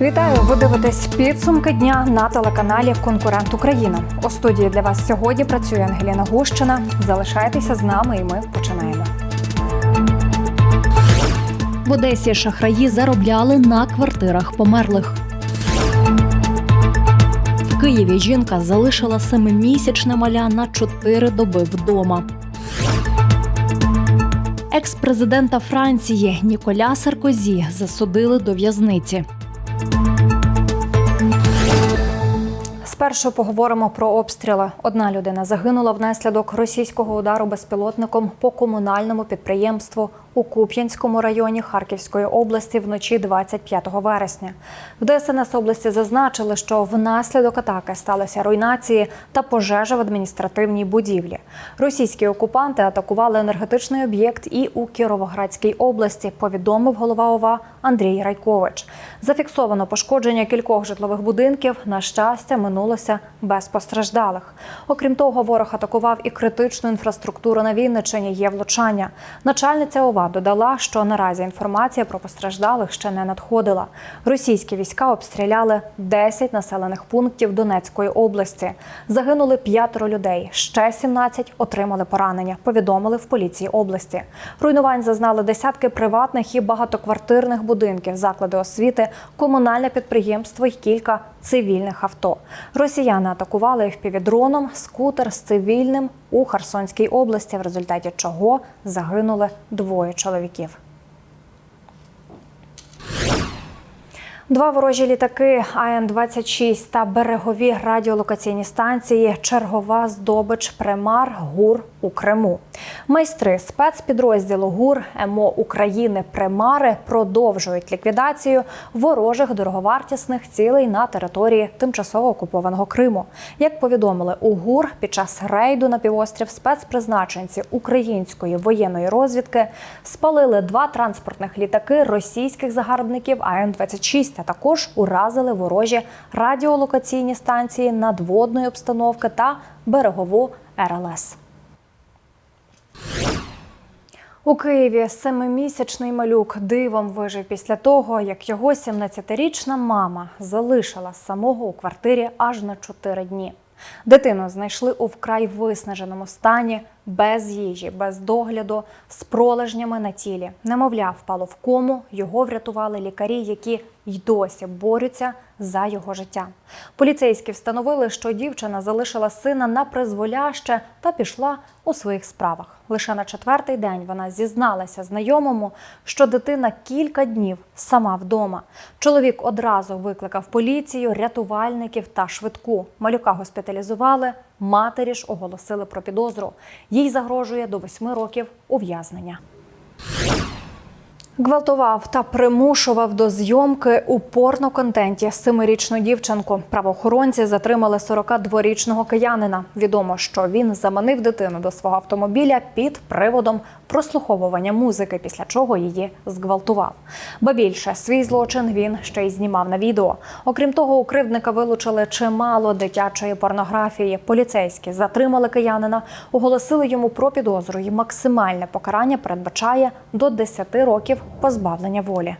Вітаю! Ви дивитесь підсумки дня на телеканалі Конкурент Україна. У студії для вас сьогодні працює Ангеліна Гущина. Залишайтеся з нами, і ми починаємо. В Одесі шахраї заробляли на квартирах померлих. В Києві жінка залишила семимісячне маля на чотири доби вдома. Екс-президента Франції Ніколя Саркозі засудили до в'язниці. Спершу поговоримо про обстріли. Одна людина загинула внаслідок російського удару безпілотником по комунальному підприємству у Куп'янському районі Харківської області вночі 25 вересня. В ДСНС області зазначили, що внаслідок атаки сталися руйнації та пожежа в адміністративній будівлі. Російські окупанти атакували енергетичний об'єкт і у Кіровоградській області. Повідомив голова ОВА Андрій Райкович. Зафіксовано пошкодження кількох житлових будинків. На щастя, минулося без постраждалих. Окрім того, ворог атакував і критичну інфраструктуру на Вінниччині. Є влучання. Начальниця ОВА додала, що наразі інформація про постраждалих ще не надходила. Російські війська обстріляли 10 населених пунктів Донецької області. Загинули п'ятеро людей. Ще 17 отримали поранення. Повідомили в поліції області. Руйнувань зазнали десятки приватних і багатоквартирних будинків, заклади освіти, комунальне підприємство і кілька цивільних авто. Росіяни атакували впівдроном скутер з цивільним у Херсонській області, в результаті чого загинули двоє чоловіків. Два ворожі літаки АН-26 та берегові радіолокаційні станції Чергова здобич Примар ГУР у Криму. Майстри спецпідрозділу ГУР МО України Примари продовжують ліквідацію ворожих дороговартісних цілей на території тимчасово окупованого Криму. Як повідомили у ГУР під час рейду на півострів спецпризначенці української воєнної розвідки спалили два транспортних літаки російських загарбників АН-26, а також уразили ворожі радіолокаційні станції надводної обстановки та берегову РЛС. У Києві семимісячний малюк дивом вижив після того, як його 17-річна мама залишила самого у квартирі аж на 4 дні. Дитину знайшли у вкрай виснаженому стані, без їжі, без догляду, з пролежнями на тілі. Немовля впало в кому. Його врятували лікарі, які й досі борються за його життя. Поліцейські встановили, що дівчина залишила сина на призволяще та пішла у своїх справах. Лише на четвертий день вона зізналася знайомому, що дитина кілька днів сама вдома. Чоловік одразу викликав поліцію, рятувальників та швидку. Малюка госпіталізували. Матері ж оголосили про підозру. Їй загрожує до восьми років ув'язнення. Гвалтував та примушував до зйомки у порноконтенті семирічну дівчинку. Правоохоронці затримали 42-річного киянина. Відомо, що він заманив дитину до свого автомобіля під приводом прослуховування музики, після чого її зґвалтував. Ба більше свій злочин він ще й знімав на відео. Окрім того, у кривдника вилучили чимало дитячої порнографії. Поліцейські затримали киянина, оголосили йому про підозру і максимальне покарання передбачає до 10 років позбавлення волі.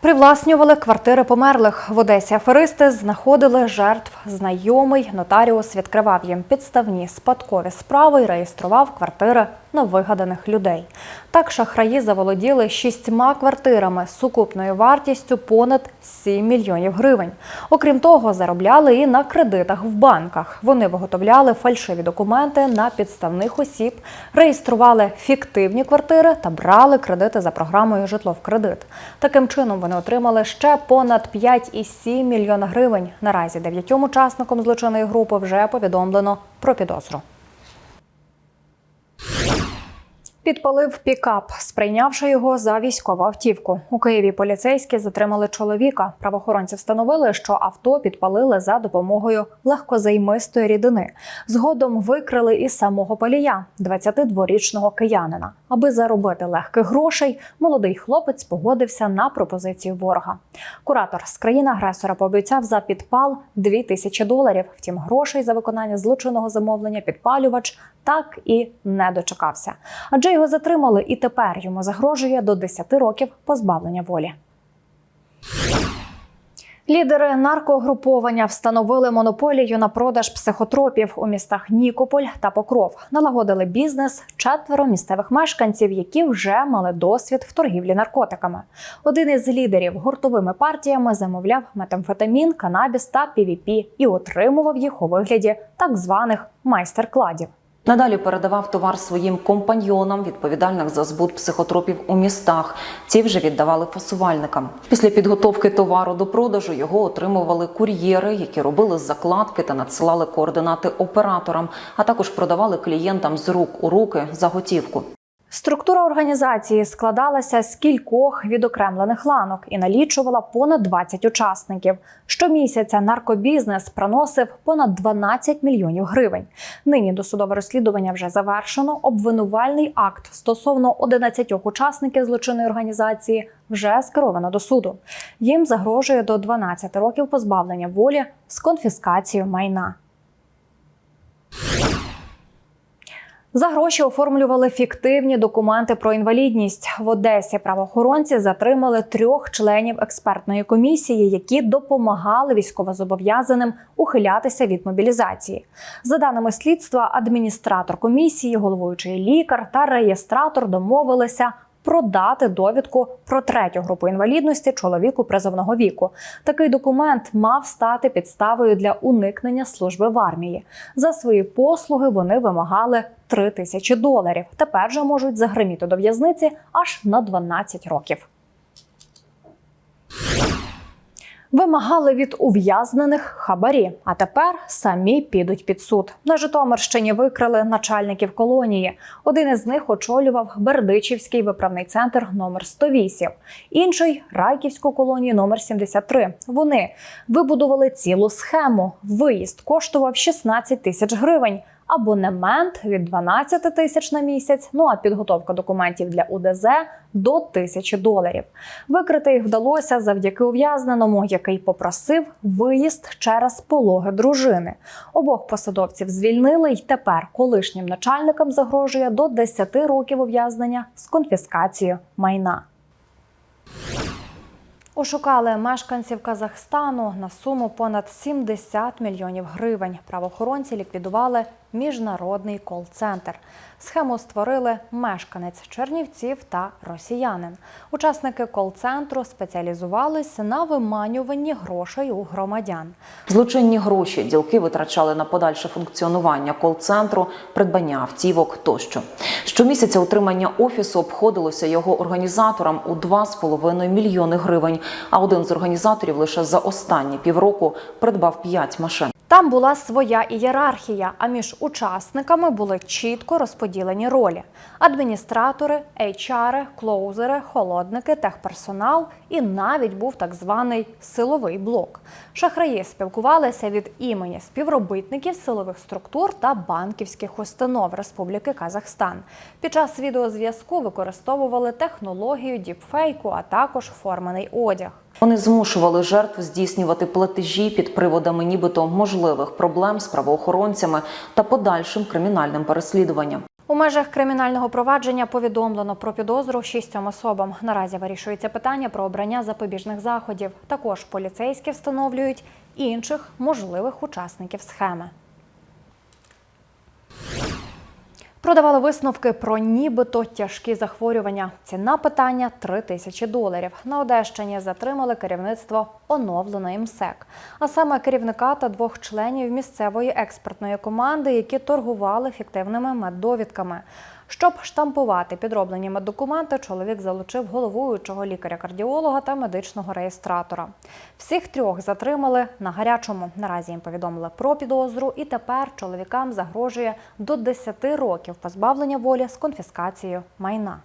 Привласнювали квартири померлих в Одесі. Аферисти знаходили жертв. Знайомий нотаріус відкривав їм підставні спадкові справи і реєстрував квартири на вигаданих людей. Так шахраї заволоділи шістьма квартирами з сукупною вартістю понад 7 мільйонів гривень. Окрім того, заробляли і на кредитах в банках. Вони виготовляли фальшиві документи на підставних осіб, реєстрували фіктивні квартири та брали кредити за програмою Житло в кредит. Таким чином вони отримали ще понад 5,7 мільйона гривень. Наразі дев'ятьом учасникам злочинної групи вже повідомлено про підозру. Підпалив пікап, сприйнявши його за військову автівку. У Києві поліцейські затримали чоловіка. Правоохоронці встановили, що авто підпалили за допомогою легкозаймистої рідини. Згодом викрили і самого палія, 22-річного киянина. Аби заробити легких грошей, молодий хлопець погодився на пропозицію ворога. Куратор з країни-агресора пообіцяв за підпал 2 тисячі доларів. Втім, грошей за виконання злочинного замовлення підпалювач так і не дочекався. Адже його затримали, і тепер йому загрожує до 10 років позбавлення волі. Лідери наркогруповання встановили монополію на продаж психотропів у містах Нікополь та Покров. Налагодили бізнес четверо місцевих мешканців, які вже мали досвід в торгівлі наркотиками. Один із лідерів гуртовими партіями замовляв метамфетамін, канабіс та PVP і отримував їх у вигляді так званих майстер-кладів. Надалі передавав товар своїм компаньйонам, відповідальних за збут психотропів у містах. Ці вже віддавали фасувальникам. Після підготовки товару до продажу його отримували кур'єри, які робили закладки та надсилали координати операторам, а також продавали клієнтам з рук у руки за готівку. Структура організації складалася з кількох відокремлених ланок і налічувала понад 20 учасників. Щомісяця наркобізнес приносив понад 12 мільйонів гривень. Нині досудове розслідування вже завершено. Обвинувальний акт стосовно 11 учасників злочинної організації вже скеровано до суду. Їм загрожує до 12 років позбавлення волі з конфіскацією майна. За гроші оформлювали фіктивні документи про інвалідність. В Одесі правоохоронці затримали трьох членів експертної комісії, які допомагали військовозобов'язаним ухилятися від мобілізації. За даними слідства, адміністратор комісії, головуючий лікар та реєстратор домовилися. Продати довідку про третю групу інвалідності чоловіку призовного віку. Такий документ мав стати підставою для уникнення служби в армії. За свої послуги вони вимагали 3 тисячі доларів. Тепер же можуть загриміти до в'язниці аж на 12 років. Вимагали від ув'язнених хабарі, а тепер самі підуть під суд. На Житомирщині викрили начальників колонії. Один із них очолював Бердичівський виправний центр номер 108, інший Райківську колонію номер 73. Вони вибудували цілу схему. Виїзд коштував 16 тисяч гривень. Абонемент від 12 тисяч на місяць, ну а підготовка документів для УДЗ до тисячі доларів. Викрити їх вдалося завдяки ув'язненому, який попросив виїзд через пологи дружини. Обох посадовців звільнили, й тепер колишнім начальникам загрожує до 10 років ув'язнення з конфіскацією майна. Ошукали мешканців Казахстану на суму понад 70 мільйонів гривень. Правоохоронці ліквідували міжнародний кол-центр. Схему створили мешканець Чернівців та росіянин. Учасники кол-центру спеціалізувалися на виманюванні грошей у громадян. Злочинні гроші ділки витрачали на подальше функціонування кол-центру, придбання автівок тощо. Щомісяця утримання офісу обходилося його організаторам у 2,5 мільйони гривень. А один з організаторів лише за останні півроку придбав 5 машин. Там була своя ієрархія, а між учасниками були чітко розподілені ролі: адміністратори, HR, клоузери, холодники, техперсонал і навіть був так званий силовий блок. Шахраї спілкувалися від імені співробітників силових структур та банківських установ Республіки Казахстан. Під час відеозв'язку використовували технологію діпфейку, а також формений одяг. Вони змушували жертв здійснювати платежі під приводами нібито можливих проблем з правоохоронцями та подальшим кримінальним переслідуванням. У межах кримінального провадження повідомлено про підозру шістьом особам. Наразі вирішується питання про обрання запобіжних заходів. Також поліцейські встановлюють інших можливих учасників схеми. Продавали висновки про нібито тяжкі захворювання. Ціна питання 3 тисячі доларів. На Одещині затримали керівництво оновленої МСЕК, а саме керівника та двох членів місцевої експертної команди, які торгували фіктивними меддовідками. Щоб штампувати підроблені меддокументи, чоловік залучив головуючого лікаря-кардіолога та медичного реєстратора. Всіх трьох затримали на гарячому. Наразі їм повідомили про підозру, і тепер чоловікам загрожує до 10 років позбавлення волі з конфіскацією майна.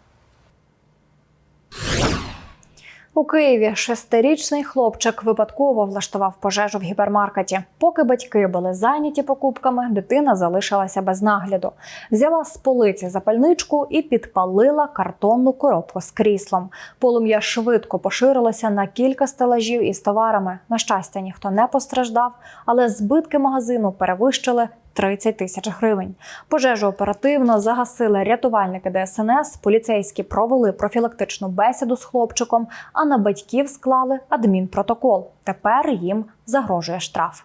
У Києві шестирічний хлопчик випадково влаштував пожежу в гіпермаркеті. Поки батьки були зайняті покупками, дитина залишилася без нагляду. Взяла з полиці запальничку і підпалила картонну коробку з кріслом. Полум'я швидко поширилося на кілька стелажів із товарами. На щастя, ніхто не постраждав, але збитки магазину перевищили 30 тисяч гривень. Пожежу оперативно загасили рятувальники ДСНС. Поліцейські провели профілактичну бесіду з хлопчиком, а на батьків склали адмінпротокол. Тепер їм загрожує штраф.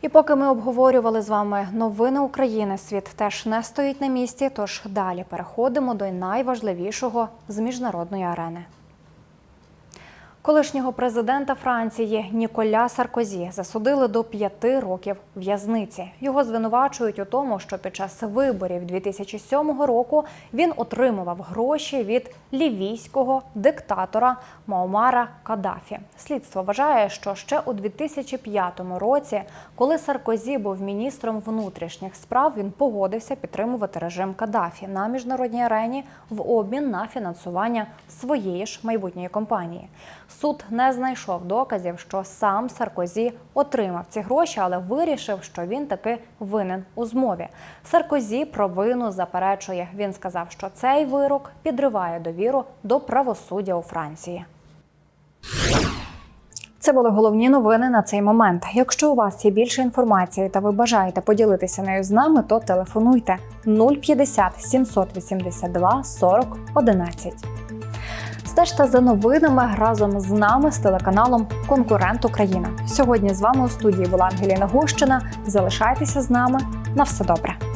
І поки ми обговорювали з вами новини України, світ теж не стоїть на місці. Тож далі переходимо до найважливішого з міжнародної арени. Колишнього президента Франції Ніколя Саркозі засудили до п'яти років в'язниці. Його звинувачують у тому, що під час виборів 2007 року він отримував гроші від лівійського диктатора Маомара Каддафі. Слідство вважає, що ще у 2005 році, коли Саркозі був міністром внутрішніх справ, він погодився підтримувати режим Каддафі на міжнародній арені в обмін на фінансування своєї ж майбутньої компанії. Суд не знайшов доказів, що сам Саркозі отримав ці гроші, але вирішив, що він таки винен у змові. Саркозі провину заперечує. Він сказав, що цей вирок підриває довіру до правосуддя у Франції. Це були головні новини на цей момент. Якщо у вас є більше інформації та ви бажаєте поділитися нею з нами, то телефонуйте 050 782 40 11. Стежте за новинами разом з нами з телеканалом Конкурент Україна. Сьогодні з вами у студії була Ангеліна Гущина. Залишайтеся з нами. На все добре.